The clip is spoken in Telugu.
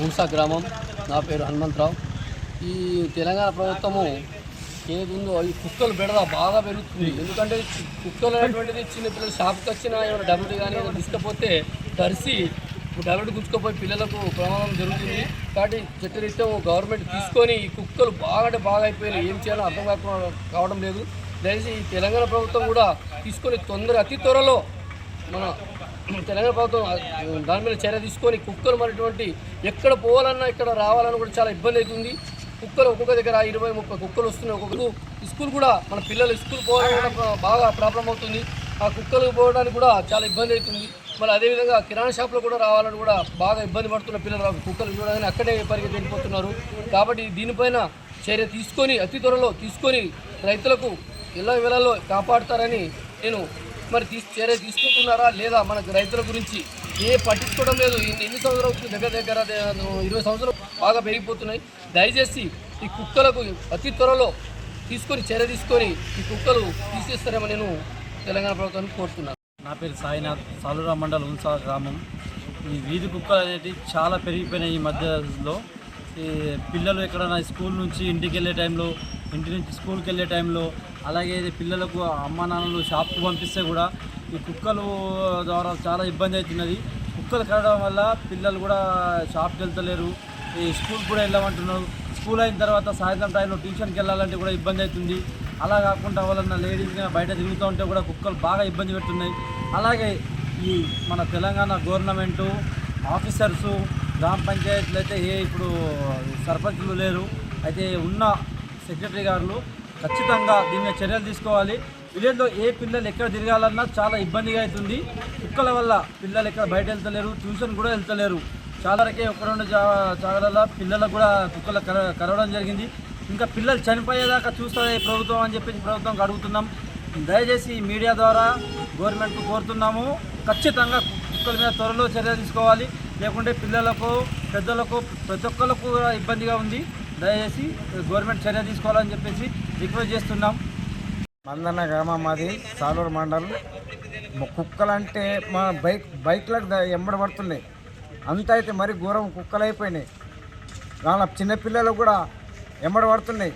హుంసా గ్రామం. నా పేరు హనుమంతరావు. ఈ తెలంగాణ ప్రభుత్వము ఏదుందో ఈ కుక్కలు బెడద బాగా పెరుగుతుంది. ఎందుకంటే కుక్కలు అనేటువంటిది చిన్నపిల్లలు షాప్కి వచ్చినా ఏమైనా డబ్బులు కానీ ఏమైనా తీసుకపోతే తరిసి డబ్బులు గుంజుకపోయి పిల్లలకు ప్రమాదం జరుగుతుంది. కాబట్టి చట్టరీత్యం గవర్నమెంట్ తీసుకొని ఈ కుక్కలు బాగా అంటే బాగా అయిపోయినాయి. ఏం చేయాలో అర్థం కాకుండా కావడం లేదు. దయచేసి ఈ తెలంగాణ ప్రభుత్వం కూడా తీసుకొని తొందర అతి త్వరలో మన తెలంగాణ ప్రభుత్వం దాని మీద చర్య తీసుకొని కుక్కలు మరిటువంటి ఎక్కడ పోవాలన్నా ఇక్కడ రావాలన్నా కూడా చాలా ఇబ్బంది అవుతుంది. కుక్కలు ఒక్కొక్క దగ్గర ఇరవై ముప్పై కుక్కలు వస్తున్నాయి. ఒక్కొక్క స్కూల్ కూడా మన పిల్లలు స్కూల్ పోవాలంటే కూడా బాగా ప్రాబ్లం అవుతుంది. ఆ కుక్కలు పోవడానికి కూడా చాలా ఇబ్బంది అవుతుంది. మరి అదేవిధంగా కిరాణా షాప్లో కూడా రావాలని కూడా బాగా ఇబ్బంది పడుతున్న పిల్లలు కుక్కలు చూడగానే అక్కడే పరిగెత్తి వెళ్ళిపోతున్నారు. కాబట్టి దీనిపైన చర్య తీసుకొని అతి త్వరలో తీసుకొని రైతులకు ఎలా వేళల్లో కాపాడుతారని నేను మరి తీసు చర్య తీసుకుంటున్నారా లేదా మనకు రైతుల గురించి ఏ పట్టించుకోవడం లేదు? ఎన్ని ఎన్ని సంవత్సరాలు దగ్గర దగ్గర ఇరవై సంవత్సరాలు బాగా పెరిగిపోతున్నాయి. దయచేసి ఈ కుక్కలకు అతి త్వరలో తీసుకొని చర్య తీసుకొని ఈ కుక్కలు తీసేస్తారేమో నేను తెలంగాణ ప్రభుత్వాన్ని కోరుతున్నాను. నా పేరు సాయినాథ్ సాలూరా మండల్ ఉన్సా గ్రామం. ఈ వీధి కుక్కలు అనేవి చాలా పెరిగిపోయినాయి ఈ మధ్యలో. ఈ పిల్లలు ఎక్కడైనా స్కూల్ నుంచి ఇంటికి వెళ్ళే టైంలో ఇంటి నుంచి స్కూల్కి వెళ్ళే టైంలో అలాగే ఇది పిల్లలకు అమ్మ నాన్నలు షాప్కి పంపిస్తే కూడా ఈ కుక్కలు ద్వారా చాలా ఇబ్బంది అవుతున్నది. కుక్కలు కడడం వల్ల పిల్లలు కూడా షాప్కి వెళ్తలేరు. ఈ స్కూల్ కూడా వెళ్ళమంటున్నారు. స్కూల్ అయిన తర్వాత సాయంత్రం టైంలో ట్యూషన్కి వెళ్ళాలంటే కూడా ఇబ్బంది అవుతుంది. అలా కాకుండా వాళ్ళన్న లేడీస్ కానీ బయట తిరుగుతూ ఉంటే కూడా కుక్కలు బాగా ఇబ్బంది పెడుతున్నాయి. అలాగే ఈ మన తెలంగాణ గవర్నమెంటు ఆఫీసర్సు గ్రామ పంచాయతీలు అయితే ఏ ఇప్పుడు సర్పంచులు లేరు. అయితే ఉన్న సెక్రటరీ గారు ఖచ్చితంగా దీని మీద చర్యలు తీసుకోవాలి. విలేజ్లో ఏ పిల్లలు ఎక్కడ తిరగాలన్నా చాలా ఇబ్బందిగా అవుతుంది. కుక్కల వల్ల పిల్లలు ఎక్కడ బయట వెళ్తలేరు ట్యూషన్ కూడా వెళ్తలేరు. చాలా వరకే ఒక రెండు జాగ్రత్తల పిల్లలకు కూడా కుక్కలు కర కరవడం జరిగింది. ఇంకా పిల్లలు చనిపోయేదాకా చూస్తుంది ప్రభుత్వం అని చెప్పేసి ప్రభుత్వం అడుగుతున్నాం. దయచేసి మీడియా ద్వారా గవర్నమెంట్కు కోరుతున్నాము. ఖచ్చితంగా కుక్కల మీద త్వరలో చర్య తీసుకోవాలి. లేకుంటే పిల్లలకు పెద్దలకు ప్రతి ఒక్కరికి కూడా ఇబ్బందిగా ఉంది. దయచేసి గవర్నమెంట్ చర్య తీసుకోవాలని చెప్పేసి రిక్వెస్ట్ చేస్తున్నాం. మందన్న గ్రామం మాది సాలూరు మండలం. కుక్కలు కుక్కలంటే మా బైక్ బైక్లకు ఎంబడి పడుతున్నాయి. అంత అయితే మరి ఘోరం కుక్కలు అయిపోయినాయి వాళ్ళ చిన్నపిల్లలు కూడా ఎంబడి పడుతున్నాయి.